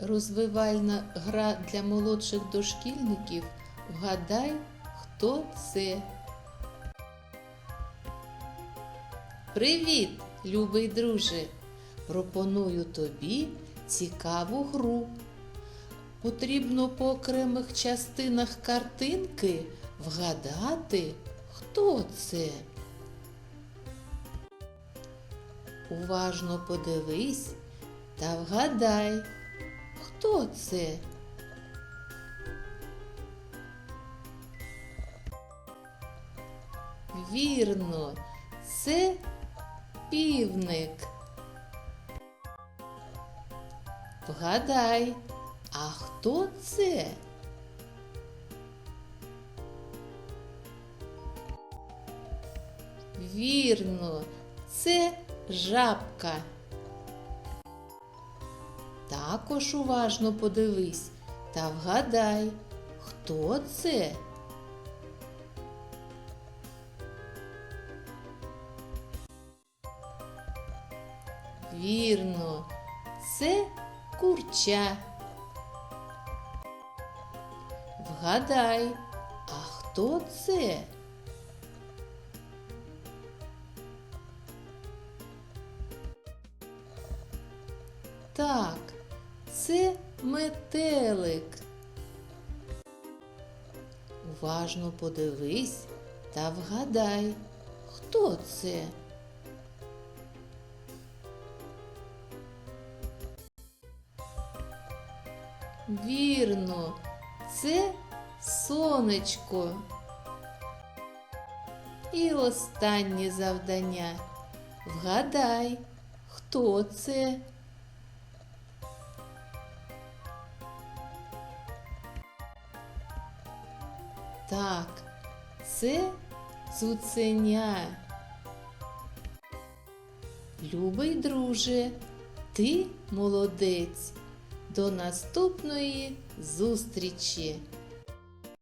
Розвивальна гра для молодших дошкільників. Вгадай, хто це. Привіт, любий друже! Пропоную тобі цікаву гру. Потрібно по окремих частинах картинки вгадати, хто це. Уважно подивись та вгадай, хто це. Вірно, це півник. Вгадай, а хто це? Вірно, це жабка. Також уважно подивись та вгадай, хто це? Вірно, це курча. Вгадай, а хто це? Так, це метелик. Уважно подивись та вгадай, хто це? Вірно, це сонечко. І останнє завдання. Вгадай, хто це? Так, це цуценя. Любий друже, ти молодець. До наступної зустрічі!